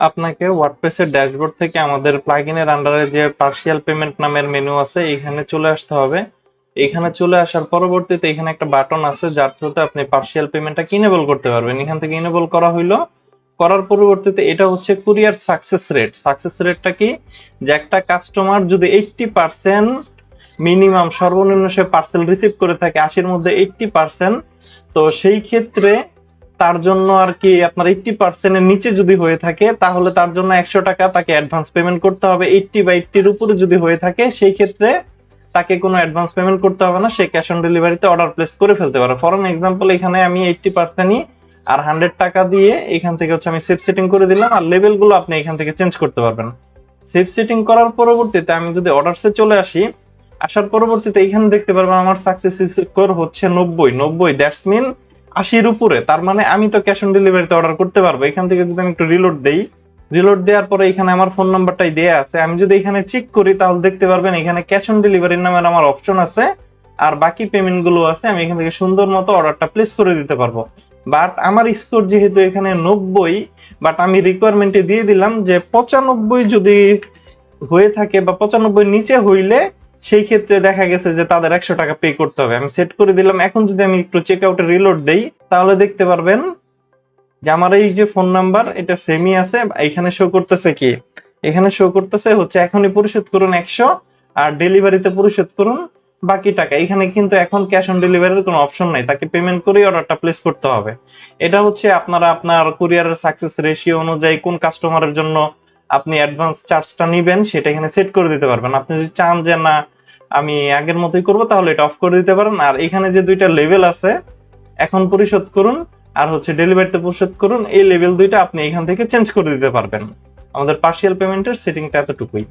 আপনাকে ওয়ার্ডপ্রেসের ড্যাশবোর্ড থেকে আমাদের প্লাগইনের আন্ডারে যে পার্শিয়াল পেমেন্ট নামের মেনু আছে এখানে চলে আসতে হবে। এখানে চলে আসার পরবর্তীতে এখানে একটা বাটন আছে, যার থ্রুতে আপনি পার্শিয়াল পেমেন্টটা ইনেবল করতে পারবেন। এখান থেকে ইনেবল করা হইল। করার পরবর্তীতে এটা হচ্ছে কুরিয়ার সাকসেস রেট সাকসেস রেটটা কি? যে একটা কাস্টমার যদি এইটটি পার্সেন্ট মিনিমাম সর্বনিম্ন সে পার্সেল রিসিভ করে থাকে, আশির মধ্যে এইটটি পার্সেন্ট তো সেই ক্ষেত্রে তার জন্য আর কি আপনার এইটটি পার্সেন্টের নিচে যদি হয়ে থাকে, তাহলে তার জন্য একশো টাকা তাকে অ্যাডভান্স পেমেন্ট করতে হবে। এইটটি বা এইটটির উপরে যদি হয়ে থাকে, সেই ক্ষেত্রে তাকে কোনো অ্যাডভান্স পেমেন্ট করতে হবে না, সে ক্যাশ অন ডেলিভারিতে অর্ডার প্লেস করে ফেলতে পারে। ফর এক্সাম্পল এখানে আমি এইটটি পার্সেন্টই আর হান্ড্রেড টাকা দিয়ে এখান থেকে হচ্ছে আমি সেভ সেটিং করে দিলাম আর লেভেলগুলো আপনি এখান থেকে চেঞ্জ করতে পারবেন। সেভ সেটিং করার পরবর্তীতে আমি যদি অর্ডারসে চলে আসি, আসার পরবর্তীতে এখানে দেখতে পারবেন আমার সাকসেস স্কোর হচ্ছে নব্বই। নব্বই দ্যাটস মিন আশির উপরে, তার মানে আমি তো ক্যাশ অন ডেলিভারিতে অর্ডার করতে পারব। এখান থেকে যদি আমি একটু রিলোড দেই রিলোড দেওয়ার পরে এখানে আমার ফোন নাম্বারটাই দেয়া আছে। আমি যদি এখানে চেক করি, তাহলে দেখতে পারবেন এখানে ক্যাশ অন ডেলিভারির নামের আমার অপশন আছে, আর বাকি পেমেন্টগুলো আছে, আমি এখান থেকে সুন্দর মতো অর্ডারটা প্লেস করে দিতে পারব। বাট আমার স্কোর যেহেতু এখানে নব্বই বাট আমি রিকোয়ারমেন্টে দিয়ে দিলাম যে পঁচানব্বই যদি হয়ে থাকে বা পঁচানব্বই নিচে হইলে সেই ক্ষেত্রে দেখা গেছে যে তাদের একশো টাকা পে করতে হবে। আমি সেট করে দিলাম। এখন যদি আমি একটু চেক আউটে রিলোড দেই, তাহলে দেখতে পারবেন যে আমার এই যে ফোন নাম্বার এটা সেমই আছে। এখানে শো করতেছে কি? এখানে শো করতেছে হচ্ছে এখনই পরিশোধ করুন একশো আর ডেলিভারিতে পরিশোধ করুন বাকি টাকা। এখানে কিন্তু এখন ক্যাশ অন ডেলিভারির কোনো অপশন নাই। তাকে পেমেন্ট করেই অর্ডারটা প্লেস করতে হবে। এটা হচ্ছে আপনারা আপনার কুরিয়ারের সাকসেস রেশিও অনুযায়ী কোন কাস্টমারের জন্য আপনি অ্যাডভান্স চার্জটা নিবেন, সেটা এখানে সেট করে দিতে পারবেন। আপনি যদি চান যে না আমি আগের মতোই করব, তাহলে এটা অফ করে দিতে পারেন। আর এখানে যে দুইটা লেভেল আছে, এখন পরিশোধ করুন, আর হচ্ছে ডেলিভারিতে পরিশোধ করুন, এই লেভেল দুইটা আপনি এখান থেকে চেঞ্জ করে দিতে পারবেন। আমাদের পার্সিয়াল পেমেন্টের সেটিংটা এতটুকুই।